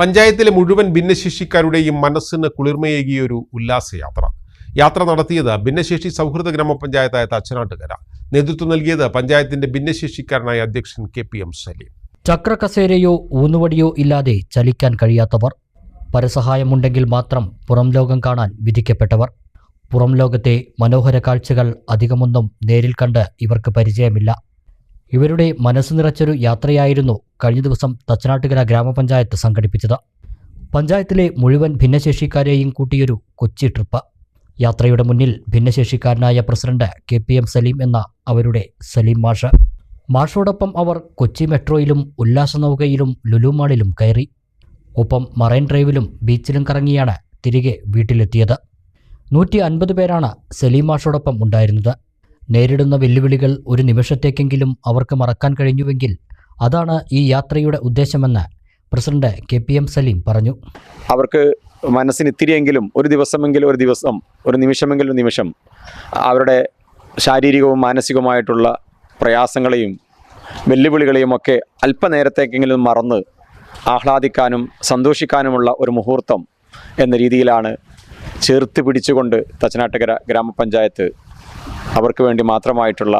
പഞ്ചായത്തിലെ മുഴുവൻ ഭിന്നശേഷിക്കാരുടെയും മനസ്സിന് കുളിർമയേകിയ ഒരു ഉല്ലാസയാത്ര. യാത്ര നടത്തിയത് ഭിന്നശേഷി സൗഹൃദ ഗ്രാമപഞ്ചായത്തായ തച്ചനാട്ടുകര. നേതൃത്വം നൽകിയത് പഞ്ചായത്തിന്റെ ഭിന്നശേഷിക്കാരനായ അധ്യക്ഷൻ കെ പി എം സലീം. ചക്രകസേരയോ ഊന്നുവടിയോ ഇല്ലാതെ ചലിക്കാൻ കഴിയാത്തവർ പരസഹായമുണ്ടെങ്കിൽ മാത്രം പുറം ലോകം കാണാൻ വിധിക്കപ്പെട്ടവർ. പുറം ലോകത്തെ മനോഹര കാഴ്ചകൾ അധികമൊന്നും നേരിൽ കണ്ട് ഇവർക്ക് പരിചയമില്ല. ഇവരുടെ മനസ്സ് നിറച്ചൊരു യാത്രയായിരുന്നു കഴിഞ്ഞ ദിവസം തച്ചനാട്ടുകര ഗ്രാമപഞ്ചായത്ത് സംഘടിപ്പിച്ചത്. പഞ്ചായത്തിലെ മുഴുവൻ ഭിന്നശേഷിക്കാരെയും കൂട്ടിയൊരു കൊച്ചി ട്രിപ്പ്. യാത്രയുടെ മുന്നിൽ ഭിന്നശേഷിക്കാരനായ president K P M Saleem എന്ന അവരുടെ സലീം മാഷ്. മാഷോടൊപ്പം അവർ കൊച്ചി മെട്രോയിലും ഉല്ലാസ നൗകയിലും ലുലുമാളിലും കയറി. ഒപ്പം മറൈൻ ഡ്രൈവിലും ബീച്ചിലും കറങ്ങിയാണ് തിരികെ വീട്ടിലെത്തിയത്. നൂറ്റി അൻപത് പേരാണ് സലീം മാഷോടൊപ്പം ഉണ്ടായിരുന്നത്. നേരിടുന്ന വെല്ലുവിളികൾ ഒരു നിമിഷത്തേക്കെങ്കിലും അവർക്ക് മറക്കാൻ കഴിഞ്ഞുവെങ്കിൽ അതാണ് ഈ യാത്രയുടെ ഉദ്ദേശമെന്ന് president K P M Saleem പറഞ്ഞു. അവർക്ക് മനസ്സിന് ഇത്തിരിയെങ്കിലും ഒരു ദിവസമെങ്കിലും ഒരു ദിവസം ഒരു നിമിഷമെങ്കിലും നിമിഷം അവരുടെ ശാരീരികവും മാനസികവുമായിട്ടുള്ള പ്രയാസങ്ങളെയും വെല്ലുവിളികളെയും ഒക്കെ അല്പനേരത്തേക്കെങ്കിലും മറന്ന് ആഹ്ലാദിക്കാനും സന്തോഷിക്കാനുമുള്ള ഒരു മുഹൂർത്തം എന്ന രീതിയിലാണ് ചേർത്ത് പിടിച്ചുകൊണ്ട് തച്ചനാട്ടുകര ഗ്രാമപഞ്ചായത്ത് അവർക്ക് വേണ്ടി മാത്രമായിട്ടുള്ള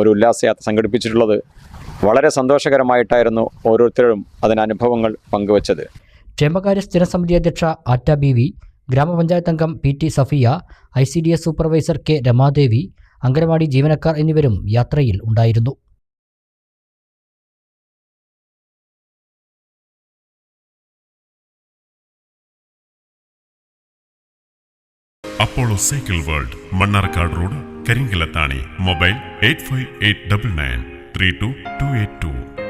ഒരു ഉല്ലാസയാത്ര സംഘടിപ്പിച്ചിട്ടുള്ളത് വളരെ സന്തോഷകരമായിട്ടായിരുന്നു ഓരോരുത്തരും അതിന് അനുഭവങ്ങൾ പങ്കുവച്ചത്. ക്ഷേമകാര്യ സ്ഥിരസമിതി അധ്യക്ഷ ആറ്റ ബി വി ഗ്രാമപഞ്ചായത്ത് അംഗം P T Safiya I C D S supervisor K Ramadevi anganwadi ജീവനക്കാർ എന്നിവരും യാത്രയിൽ ഉണ്ടായിരുന്നു. Apollo cycle world Mannarkkad road. Karinkallathani. Mobile eight five eight double nine three two two eight two.